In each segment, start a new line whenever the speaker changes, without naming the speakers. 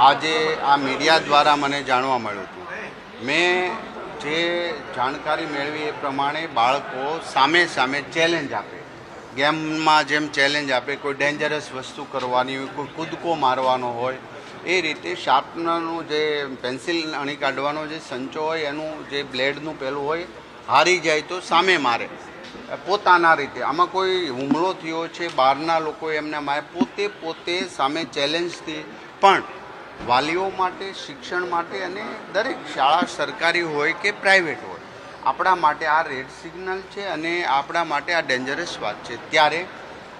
આજે આ મીડિયા દ્વારા મને જાણવા મળ્યું હતું. મેં જે જાણકારી મેળવી એ પ્રમાણે બાળકો સામે સામે ચેલેન્જ આપે. ગેમમાં જેમ ચેલેન્જ આપે, કોઈ ડેન્જરસ વસ્તુ કરવાની હોય, કોઈ કૂદકો મારવાનો હોય, એ રીતે શાર્પનરનું જે પેન્સિલ અણી કાઢવાનો જે સંચો હોય, એનું જે બ્લેડનું પેલું હોય, હારી જાય તો સામે મારે. પોતાના રીતે. આમાં કોઈ હુમલો થયો છે, બહારના લોકો એમના મારે પોતે પોતે સામે ચેલેન્જથી પણ વાલીઓ માટે, શિક્ષણ માટે અને દરેક શાળા સરકારી હોય કે પ્રાઇવેટ હોય, આપણા માટે આ રેડ સિગ્નલ છે અને આપણા માટે આ ડેન્જરસ વાત છે. ત્યારે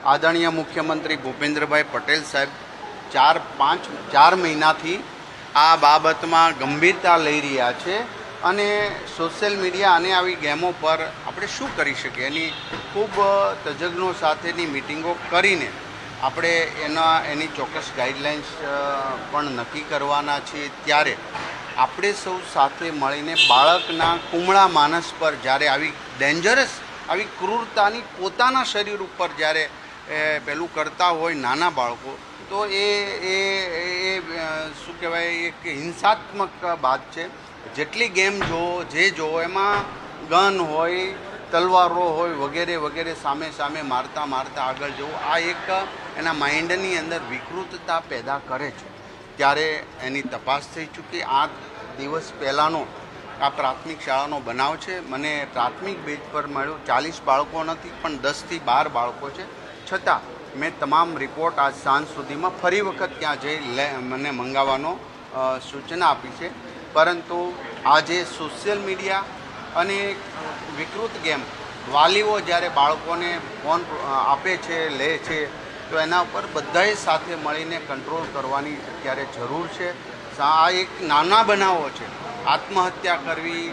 આદરણીય મુખ્યમંત્રી ભૂપેન્દ્રભાઈ પટેલ સાહેબ ચાર, પાંચ, ચાર મહિનાથી આ બાબતમાં ગંભીરતા લઈ રહ્યા છે અને સોશિયલ મીડિયા અને આવી ગેમો પર આપણે શું કરી શકીએ? એની ખૂબ તજજ્ઞો સાથેની મિટિંગો કરીને આપણે એના, એની ચોક્કસ ગાઈડલાઇન્સ પણ નક્કી કરવાના છીએ. ત્યારે આપણે સૌ સાથે મળીને બાળકના કુમળા માનસ પર જ્યારે આવી ડેન્જરસ આવી ક્રૂરતાની પોતાના શરીર ઉપર જ્યારે પેલું કરતા હોય નાના બાળકો, તો એ એ એ શું કહેવાય, એક હિંસાત્મક બાત છે. જેટલી ગેમ જો, જે જો, એમાં ગન હોય, તલવારો હોય, વગેરે વગેરે સામે સામે મારતા મારતા આગળ જવું, આ એક એના માઇન્ડની અંદર વિકૃતતા પેદા કરે છે. ત્યારે એની તપાસ થઈ ચૂકી. આ દિવસ પહેલાંનો આ પ્રાથમિક શાળાનો બનાવ છે. મને પ્રાથમિક બેચ પર મળ્યું. ચાલીસ બાળકો નથી, પણ દસથી બાર બાળકો છે. છતાં મેં તમામ રિપોર્ટ આજ સાંજ સુધીમાં ફરી વખત ત્યાં જઈ લે, મને મંગાવવાનો સૂચના આપી છે. પરંતુ આજે સોશિયલ મીડિયા અને વિકૃત ગેમ વાલીઓ જ્યારે બાળકોને ફોન આપે છે, લે છે તો એના ઉપર બધાએ સાથે મળીને કંટ્રોલ કરવાની અત્યારે જરૂર છે. આ એક નાના બનાવો છે. આત્મહત્યા કરવી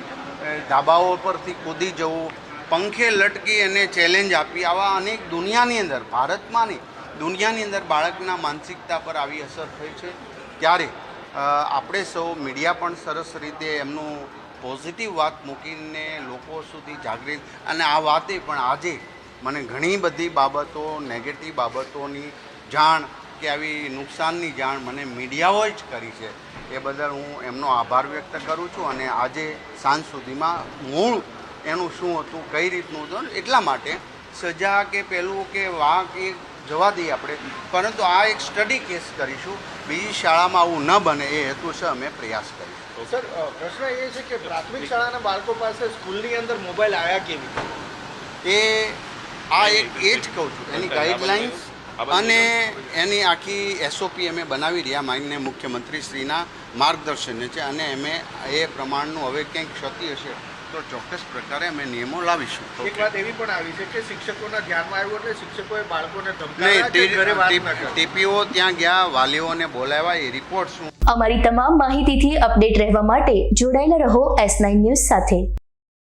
ધાબાઓ પરથી કૂદી જવું, પંખે લટકી અને ચેલેન્જ આપી આવા અનેક દુનિયાની અંદર, ભારતમાં નહીં, દુનિયાની અંદર બાળકના માનસિકતા પર આવી અસર થઈ છે. ત્યારે આપણે સૌ મીડિયા પણ સરસ રીતે એમનું પોઝિટિવ વાત મૂકીને લોકો સુધી જાગૃત અને આ વાતે પણ આજે મને ઘણી બધી બાબતો નેગેટિવ બાબતોની જાણ કે આવી નુકસાનની જાણ મને મીડિયાઓએ જ કરી છે. એ બદલ હું એમનો આભાર વ્યક્ત કરું છું અને આજે સાંજ સુધીમાં મૂળ એનું શું હતું કઈ રીતનું હતું એટલા માટે સજા કે પેલું કે વાંક એ જવા દઈએ આપણે. પરંતુ આ એક સ્ટડી કેસ કરીશું. બીજી શાળામાં આવું ન બને એ હેતુસર અમે પ્રયાસ કરીશું.
સર પ્રશ્ન એ છે કે પ્રાથમિક શાળાના બાળકો પાસે સ્કૂલની અંદર મોબાઈલ આવ્યા કેવી રીતે?
એ આ એક એ જ કહું છું એની ગાઈડલાઇન્સ અને એની આખી એસઓપી અમે બનાવી રહ્યા માન્ય મુખ્યમંત્રી શ્રીના માર્ગદર્શનને છે અને અમે એ પ્રમાણનું હવે ક્યાંક ક્ષતિ હશે તો ચોક્કસ પ્રકારે અમે નિયમો લાવીશું.
એક વાત એવી પણ આવી છે કે શિક્ષકોના ધ્યાનમાં આવ્યું એટલે શિક્ષકોએ બાળકોને ધમકાવ્યા
ટીપીઓ ત્યાં ગયા વાલીઓને બોલાવ્યા એ રિપોર્ટ શું?
અમારી તમામ માહિતીથી અપડેટ રહેવા માટે જોડાયેલા રહો એસ નાઇન ન્યૂઝ સાથે.